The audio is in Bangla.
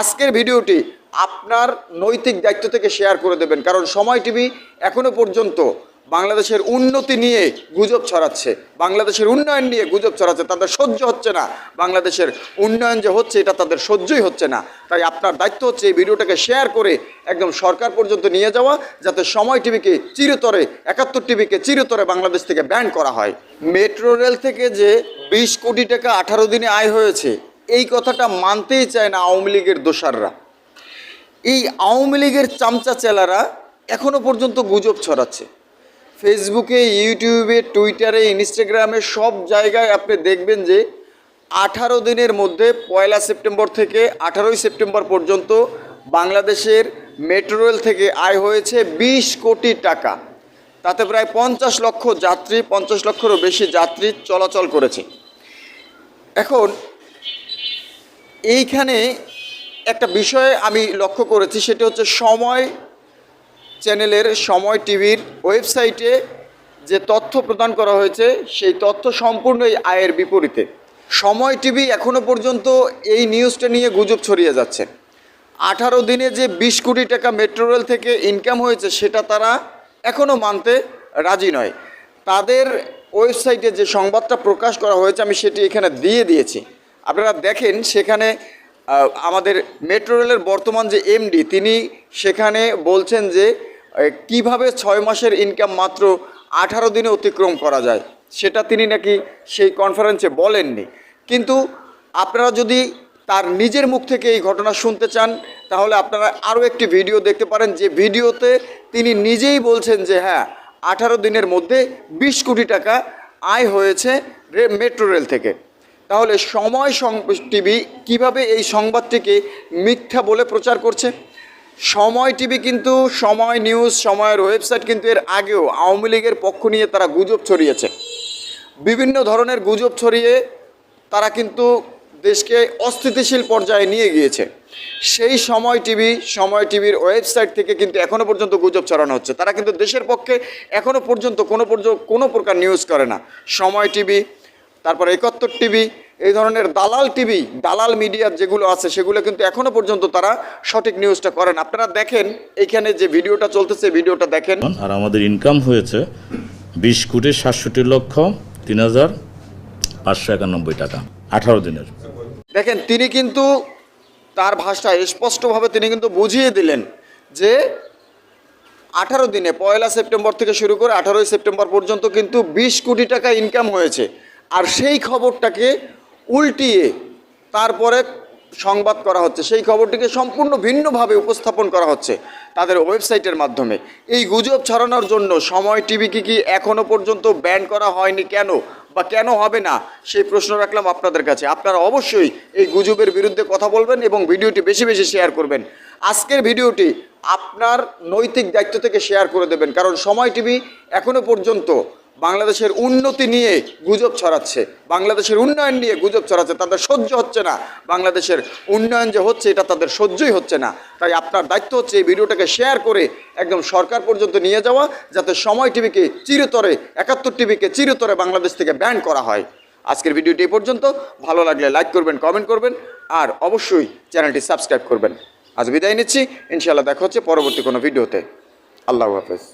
আজকের ভিডিওটি আপনার নৈতিক দায়িত্ব থেকে শেয়ার করে দেবেন, কারণ সময় টিভি এখনও পর্যন্ত বাংলাদেশের উন্নতি নিয়ে গুজব ছড়াচ্ছে। বাংলাদেশের উন্নয়ন নিয়ে গুজব ছড়াচ্ছে, তাদের সহ্য হচ্ছে না। বাংলাদেশের উন্নয়ন যে হচ্ছে, এটা তাদের সহ্যই হচ্ছে না। তাই আপনার দায়িত্ব হচ্ছে এই ভিডিওটাকে শেয়ার করে একদম সরকার পর্যন্ত নিয়ে যাওয়া, যাতে সময় টিভিকে চিরতরে, একাত্তর টিভিকে চিরতরে বাংলাদেশ থেকে ব্যান করা হয়। মেট্রো রেল থেকে যে বিশ কোটি টাকা আঠারো দিনে আয় হয়েছে এই কথাটা মানতেই চায় না আওয়ামী লীগের দোষাররা। এই আওয়ামী লীগের চামচা চেলারা এখনও পর্যন্ত গুজব ছড়াচ্ছে। ফেসবুকে, ইউটিউবে, টুইটারে, ইনস্টাগ্রামে সব জায়গায় আপনি দেখবেন যে আঠারো দিনের মধ্যে পয়লা সেপ্টেম্বর থেকে আঠারোই সেপ্টেম্বর পর্যন্ত বাংলাদেশের মেট্রো রেল থেকে আয় হয়েছে বিশ কোটি টাকা। তাতে প্রায় পঞ্চাশ লক্ষ যাত্রী, পঞ্চাশ লক্ষেরও বেশি যাত্রী চলাচল করেছে। এখন এইখানে একটা বিষয় আমি লক্ষ্য করেছি, সেটা হচ্ছে সময় চ্যানেলের, সময় টিভির ওয়েবসাইটে যে তথ্য প্রদান করা হয়েছে, সেই তথ্য সম্পূর্ণই আয়ের বিপরীতে। সময় টিভি এখনও পর্যন্ত এই নিউজটা নিয়ে গুজব ছড়িয়ে যাচ্ছে। আঠারো দিনে যে বিশ কোটি টাকা মেট্রো রেল থেকে ইনকাম হয়েছে, সেটা তারা এখনও মানতে রাজি নয়। তাদের ওয়েবসাইটে যে সংবাদটা প্রকাশ করা হয়েছে, আমি সেটি এখানে দিয়ে দিয়েছি। আপনারা দেখেন সেখানে আমাদের মেট্রো রেলের বর্তমান যে এমডি তিনি সেখানে বলছেন যে কীভাবে ছয় মাসের ইনকাম মাত্র আঠারো দিনে অতিক্রম করা যায়, সেটা তিনি নাকি সেই কনফারেন্সে বলেননি। কিন্তু আপনারা যদি তার নিজের মুখ থেকে এই ঘটনা শুনতে চান, তাহলে আপনারা আরও একটি ভিডিও দেখতে পারেন, যে ভিডিওতে তিনি নিজেই বলছেন যে হ্যাঁ আঠারো দিনের মধ্যে বিশ কোটি টাকা আয় হয়েছে মেট্রো রেল থেকে। তাহলে সময় টিভি কীভাবে এই সংবাদটিকে মিথ্যা বলে প্রচার করছে? সময় টিভি কিন্তু সময় নিউজ, সময়ের ওয়েবসাইট কিন্তু এর আগেও আওয়ামী লীগের পক্ষ নিয়ে তারা গুজব ছড়িয়েছে। বিভিন্ন ধরনের গুজব ছড়িয়ে তারা কিন্তু দেশকে অস্থিতিশীল পর্যায়ে নিয়ে গিয়েছে। সেই সময় টিভি, সময় টিভির ওয়েবসাইট থেকে কিন্তু এখনও পর্যন্ত গুজব ছড়ানো হচ্ছে। তারা কিন্তু দেশের পক্ষে এখনও পর্যন্ত কোনো পর্যন্ত কোনো প্রকার নিউজ করে না। সময় টিভি তারপর একাত্তর টিভি এই ধরনের দালাল টিভি দালাল মিডিয়া যেগুলো আছে সেগুলো কিন্তু এখনও পর্যন্ত তারা সঠিক নিউজটা করেন। আপনারা দেখেন এইখানে যে ভিডিওটা চলতেছে ভিডিওটা দেখেন। আর আমাদের ইনকাম হয়েছে বিশ কোটি সাতষট্টি লক্ষ তিন হাজার পাঁচশো একানব্বই টাকা আঠারো দিনের। দেখেন তিনি কিন্তু তার ভাষায় স্পষ্টভাবে তিনি কিন্তু বুঝিয়ে দিলেন যে আঠারো দিনে পয়লা সেপ্টেম্বর থেকে শুরু করে আঠারোই সেপ্টেম্বর পর্যন্ত কিন্তু বিশ কোটি টাকা ইনকাম হয়েছে। আর সেই খবরটাকে উল্টিয়ে তারপরে সংবাদ করা হচ্ছে। সেই খবরটিকে সম্পূর্ণ ভিন্নভাবে উপস্থাপন করা হচ্ছে তাদের ওয়েবসাইটের মাধ্যমে। এই গুজব ছড়ানোর জন্য সময় টিভিকে কি এখনও পর্যন্ত ব্যান করা হয়নি কেন বা কেন হবে না, সেই প্রশ্ন রাখলাম আপনাদের কাছে। আপনারা অবশ্যই এই গুজবের বিরুদ্ধে কথা বলবেন এবং ভিডিওটি বেশি বেশি শেয়ার করবেন। আজকের ভিডিওটি আপনার নৈতিক দায়িত্ব থেকে শেয়ার করে দেবেন, কারণ সময় টিভি এখনও পর্যন্ত বাংলাদেশের উন্নতি নিয়ে গুজব ছড়াচ্ছে, বাংলাদেশের উন্নয়ন নিয়ে গুজব ছড়াচ্ছে, তাদের সহ্য হচ্ছে না। বাংলাদেশের উন্নয়ন যে হচ্ছে, এটা তাদের সহ্যই হচ্ছে না। তাই আপনার দায়িত্ব হচ্ছে এই ভিডিওটাকে শেয়ার করে একদম সরকার পর্যন্ত নিয়ে যাওয়া, যাতে সময় টিভিকে চিরতরে, একাত্তর টিভিকে চিরতরে বাংলাদেশ থেকে ব্যান করা হয়। আজকের ভিডিওটি পর্যন্ত। ভালো লাগলে লাইক করবেন কমেন্ট করবেন, আর অবশ্যই চ্যানেলটি সাবস্ক্রাইব করবেন। আজ বিদায় নিচ্ছি, ইনশাআল্লাহ দেখা হচ্ছে পরবর্তী কোনো ভিডিওতে। আল্লাহ হাফেজ।